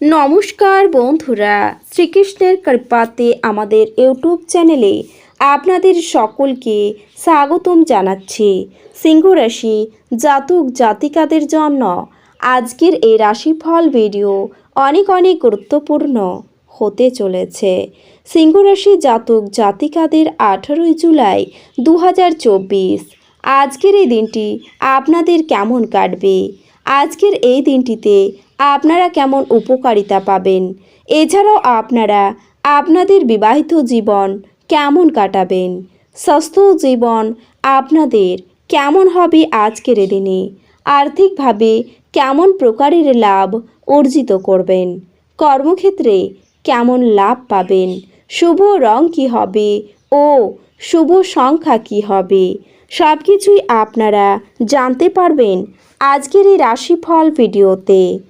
নমস্কার বন্ধুরা, শ্রীকৃষ্ণের কৃপাতে আমাদের ইউটিউব চ্যানেলে আপনাদের সকলকে স্বাগতম জানাচ্ছি। সিংহ রাশি জাতক জাতিকাদের জন্য আজকের এই রাশিফল ভিডিও অনেক অনেক গুরুত্বপূর্ণ হতে চলেছে। সিংহ রাশি জাতক জাতিকাদের আঠারোই জুলাই দু হাজার চব্বিশ। আজকের এই দিনটি আপনাদের কেমন কাটবে? আজকের এই দিনটিতে আপনারা কেমন উপকারিতা পাবেন? এছাড়াও আপনারা আপনাদের বিবাহিত জীবন কেমন কাটাবেন? স্বাস্থ্য জীবন আপনাদের কেমন হবে আজকের দিনে? আর্থিকভাবে কেমন প্রকারের লাভ অর্জিত করবেন? কর্মক্ষেত্রে কেমন লাভ পাবেন? শুভ রং কী হবে? ও শুভ সংখ্যা কী হবে? সব কিছুই আপনারা জানতে পারবেন আজকের এই রাশিফল ভিডিওতে।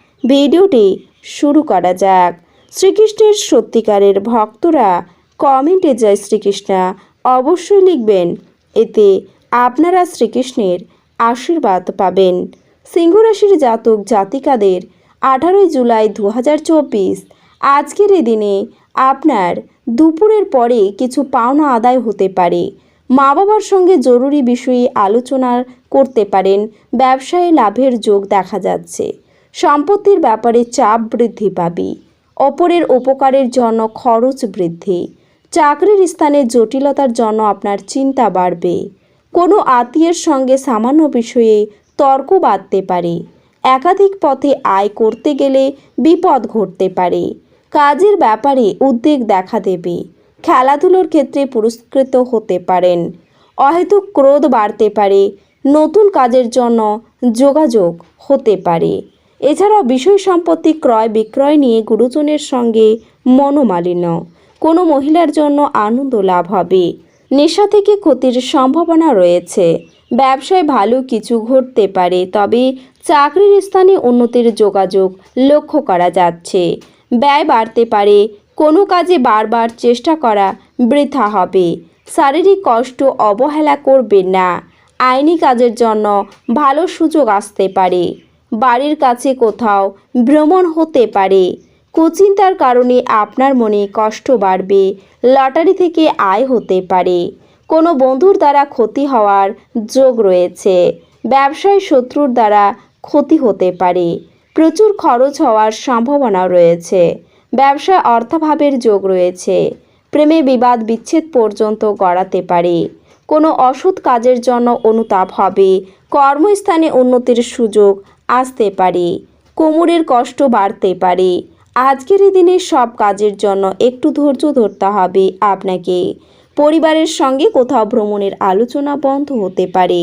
ভিডিওটি শুরু করা যাক। শ্রীকৃষ্ণের সত্যিকারের ভক্তরা কমেন্টে জয় শ্রীকৃষ্ণ। অবশ্যই লিখবেন। এতে আপনারা শ্রীকৃষ্ণের আশীর্বাদ পাবেন। সিংহরাশির জাতক জাতিকাদের আঠারোই জুলাই দু হাজার চব্বিশ। আজকের এই দিনে আপনার দুপুরের পরে কিছু পাওনা আদায় হতে পারে। মা বাবার সঙ্গে জরুরি বিষয়ে আলোচনা করতে পারেন। ব্যবসায়ে লাভের যোগ দেখা যাচ্ছে। সম্পত্তির ব্যাপারে চাপ বৃদ্ধি পাবে। অপরের উপকারের জন্য খরচ বৃদ্ধি। চাকরির স্থানে জটিলতার জন্য আপনার চিন্তা বাড়বে। কোনো আত্মীয়ের সঙ্গে সামান্য বিষয়ে তর্ক বাঁধতে পারে। একাধিক পথে আয় করতে গেলে বিপদ ঘটতে পারে। কাজের ব্যাপারে উদ্বেগ দেখা দেবে। খেলাধুলোর ক্ষেত্রে পুরস্কৃত হতে পারেন। অহেতুক ক্রোধ বাড়তে পারে। নতুন কাজের জন্য যোগাযোগ হতে পারে। এছাড়াও বিষয় সম্পত্তি ক্রয় বিক্রয় নিয়ে গুরুজনের সঙ্গে মনোমালিন্য। কোনো মহিলার জন্য আনন্দ লাভ হবে। নেশা থেকে ক্ষতির সম্ভাবনা রয়েছে। ব্যবসায় ভালো কিছু ঘটতে পারে, তবে চাকরির স্থানে উন্নতির যোগাযোগ লক্ষ্য করা যাচ্ছে। ব্যয় বাড়তে পারে, কোনো কাজে বারবার চেষ্টা করা বৃথা হবে। শারীরিক কষ্ট অবহেলা করবেন না। আইনি কাজের জন্য ভালো সুযোগ আসতে পারে। বাড়ির কাছে কোথাও ভ্রমণ হতে পারে। কুচিন্তার কারণে আপনার মনে কষ্ট বাড়বে, লটারি থেকে আয় হতে পারে। কোনো বন্ধুর দ্বারা ক্ষতি হওয়ার যোগ রয়েছে। ব্যবসায় শত্রুর দ্বারা ক্ষতি হতে পারে। প্রচুর খরচ হওয়ার সম্ভাবনা রয়েছে। ব্যবসায় অর্থাভাবের যোগ রয়েছে। প্রেমে বিবাদ বিচ্ছেদ পর্যন্ত গড়াতে পারে। কোনো অসৎ কাজের জন্য অনুতাপ হবে। কর্মস্থানে উন্নতির সুযোগ আসতে পারে। কোমরের কষ্ট বাড়তে পারে। আজকের এই দিনে সব কাজের জন্য একটু ধৈর্য ধরতে হবে আপনাকে। পরিবারের সঙ্গে কোথাও ভ্রমণের আলোচনা বন্ধ হতে পারে।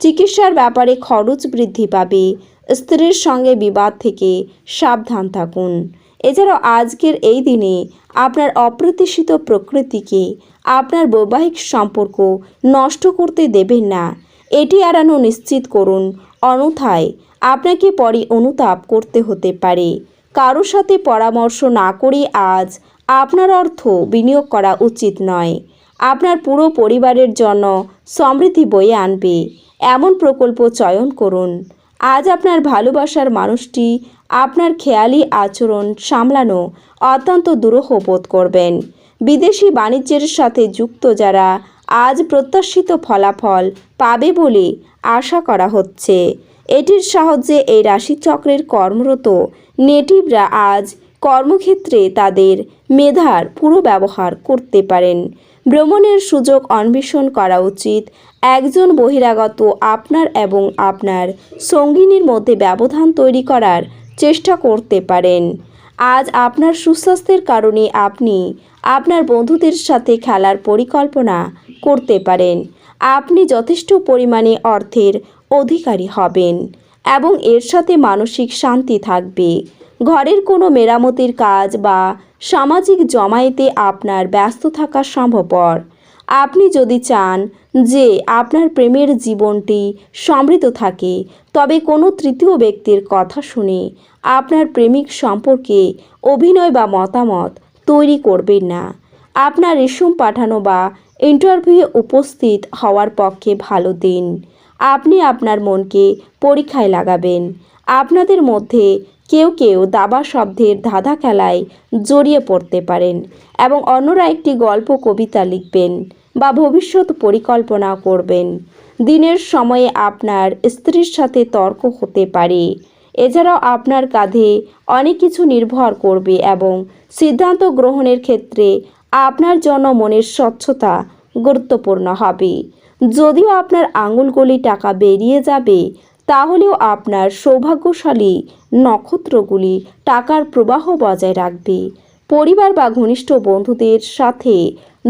চিকিৎসার ব্যাপারে খরচ বৃদ্ধি পাবে। স্ত্রীর সঙ্গে বিবাদ থেকে সাবধান থাকুন। এছাড়াও আজকের এই দিনে আপনার অপ্রত্যাশিত প্রকৃতিকে আপনার বৈবাহিক সম্পর্ক নষ্ট করতে দেবেন না। এটি এড়ানো নিশ্চিত করুন। অন্যথায় আপনাকে পরে অনুতাপ করতে হতে পারে। কারও সাথে পরামর্শ না করে আজ আপনার অর্থ বিনিয়োগ করা উচিত নয়। আপনার পুরো পরিবারের জন্য সমৃদ্ধি বয়ে আনবে। এমন প্রকল্প চয়ন করুন। আজ আপনার ভালোবাসার মানুষটি আপনার খেয়ালি আচরণ সামলানো অত্যন্ত দুরূহ বোধ করবেন। বিদেশি বাণিজ্যের সাথে যুক্ত যারা আজ প্রত্যাশিত ফলাফল পাবে বলে আশা করা হচ্ছে। এটির সাহায্যে এই রাশিচক্রের কর্মরত নেটিভরা আজ কর্মক্ষেত্রে তাদের মেধার পুরো ব্যবহার করতে পারেন। ভ্রমণের সুযোগ অন্বেষণ করা উচিত। একজন বহিরাগত আপনার এবং আপনার সঙ্গিনীর মধ্যে ব্যবধান তৈরি করার চেষ্টা করতে পারেন। আজ আপনার সুস্বাস্থ্যের কারণে আপনি আপনার বন্ধুদের সাথে খেলার পরিকল্পনা করতে পারেন। আপনি যথেষ্ট পরিমাণে অর্থের অধিকারী হবেন এবং এর সাথে মানসিক শান্তি থাকবে। ঘরের কোনো মেরামতির কাজ বা সামাজিক জমায়েতে আপনার ব্যস্ত থাকা সম্ভবপর। আপনি যদি চান যে আপনার প্রেমের জীবনটি সমৃদ্ধ থাকে, তবে কোনো তৃতীয় ব্যক্তির কথা শুনে আপনার প্রেমিক সম্পর্কে অভিনয় বা মতামত তৈরি করবেন না। আপনার রেশম পাঠানো বা ইন্টারভিউ উপস্থিত হওয়ার পক্ষে ভালো দিন। আপনি আপনার মনকে পরীক্ষায় লাগাবেন। আপনাদের মধ্যে কেউ কেউ দাবা শব্দের ধাঁধা খেলায় জড়িয়ে পড়তে পারেন এবং অন্যরা একটি গল্প, কবিতা লিখবেন বা ভবিষ্যৎ পরিকল্পনা করবেন। দিনের সময়ে আপনার স্ত্রীর সাথে তর্ক হতে পারে। এছাড়াও আপনার কাঁধে অনেক কিছু নির্ভর করবে এবং সিদ্ধান্ত গ্রহণের ক্ষেত্রে আপনার জন্য মনের স্বচ্ছতা গুরুত্বপূর্ণ হবে। যদিও আপনার আঙুলগুলি টাকা বেরিয়ে যাবে, তাহলেও আপনার সৌভাগ্যশালী নক্ষত্রগুলি টাকার প্রবাহ বজায় রাখবে। পরিবার বা ঘনিষ্ঠ বন্ধুদের সাথে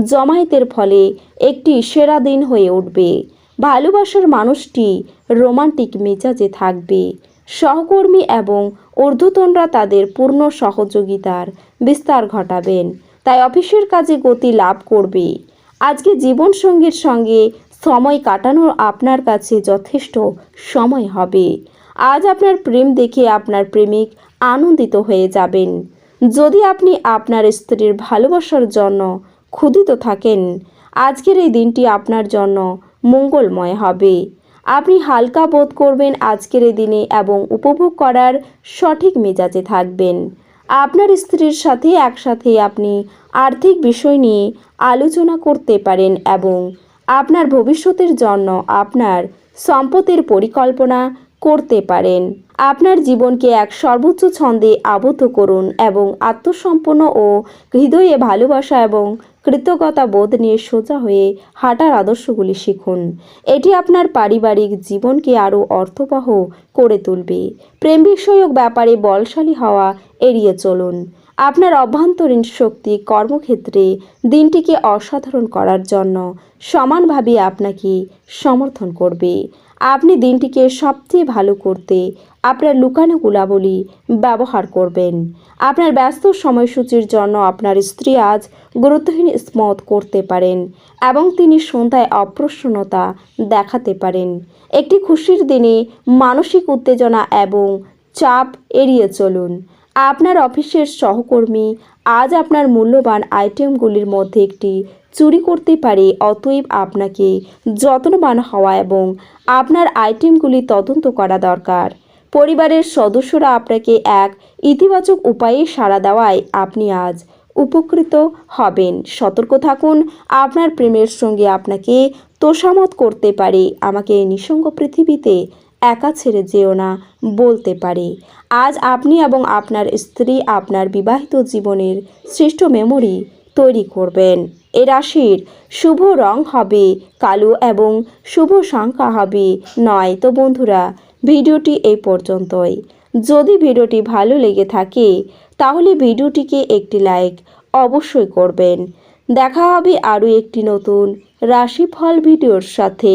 জমায়েতের ফলে একটি সেরা দিন হয়ে উঠবে। ভালোবাসার মানুষটি রোমান্টিক মেজাজে থাকবে। সহকর্মী এবং ঊর্ধ্বতনরা তাদের পূর্ণ সহযোগিতার বিস্তার ঘটাবেন। তাই অফিসের কাজে গতি লাভ করবে। আজকে জীবনসঙ্গীর সঙ্গে সময় কাটানোর আপনার কাছে যথেষ্ট সময় হবে। আজ আপনার প্রেম দেখে আপনার প্রেমিক আনন্দিত হয়ে যাবেন। যদি আপনি আপনার স্ত্রীর ভালোবাসার জন্য ক্ষুদিত থাকেন, আজকের এই দিনটি আপনার জন্য মঙ্গলময় হবে। আপনি হালকা বোধ করবেন আজকের এই দিনে এবং উপভোগ করার সঠিক মেজাজে থাকবেন। আপনার স্ত্রীর সাথে একসাথে আপনি আর্থিক বিষয় নিয়ে আলোচনা করতে পারেন এবং আপনার ভবিষ্যতের জন্য আপনার সম্পদের পরিকল্পনা করতে পারেন। আপনার জীবনকে এক সর্বোচ্চ ছন্দে আবদ্ধ করুন এবং আত্মসম্পন্ন ও হৃদয়ে ভালোবাসা এবং কৃতজ্ঞতা বোধ নিয়ে সোজা হয়ে হাঁটার আদর্শগুলি শিখুন। এটি আপনার পারিবারিক জীবনকে আরও অর্থবহ করে তুলবে। প্রেম বিষয়ক ব্যাপারে বলশালী হওয়া এড়িয়ে চলুন। আপনার অভ্যন্তরীণ শক্তি কর্মক্ষেত্রে দিনটিকে অসাধারণ করার জন্য সমানভাবে আপনাকে সমর্থন করবে। আপনি দিনটিকে সবচেয়ে ভালো করতে আপনার লুকানো গুলাবলী ব্যবহার করবেন। আপনার ব্যস্ত সময়সূচির জন্য আপনার স্ত্রী আজ গুরুত্বহীন স্মত করতে পারেন এবং তিনি সন্ধ্যায় অপ্রসন্নতা দেখাতে পারেন। একটি খুশির দিনে মানসিক উত্তেজনা এবং চাপ এড়িয়ে চলুন। আপনার অফিসের সহকর্মী আজ আপনার মূল্যবান আইটেমগুলির মধ্যে একটি চুরি করতে পারে, অতএব আপনাকে যত্নবান হওয়া এবং আপনার আইটেমগুলি তদন্ত করা দরকার। পরিবারের সদস্যরা আপনাকে এক ইতিবাচক উপায়ে সাড়া দেওয়ায় আপনি আজ উপকৃত হবেন। সতর্ক থাকুন, আপনার প্রেমের সঙ্গে আপনাকে তোষামত করতে পারে। আমাকে নিঃসঙ্গ পৃথিবীতে একা ছেড়ে যেও না, বলতে পারে। আজ আপনি এবং আপনার স্ত্রী আপনার বিবাহিত জীবনের শ্রেষ্ঠ মেমোরি তৈরি করবেন। এ রাশির শুভ রং হবে কালো এবং শুভ সংখ্যা হবে নয়। তো বন্ধুরা, ভিডিওটি এই পর্যন্তই। যদি ভিডিওটি ভালো লেগে থাকে, তাহলে ভিডিওটিকে একটি লাইক অবশ্যই করবেন। দেখা হবে আরও একটি নতুন রাশিফল ভিডিওর সাথে।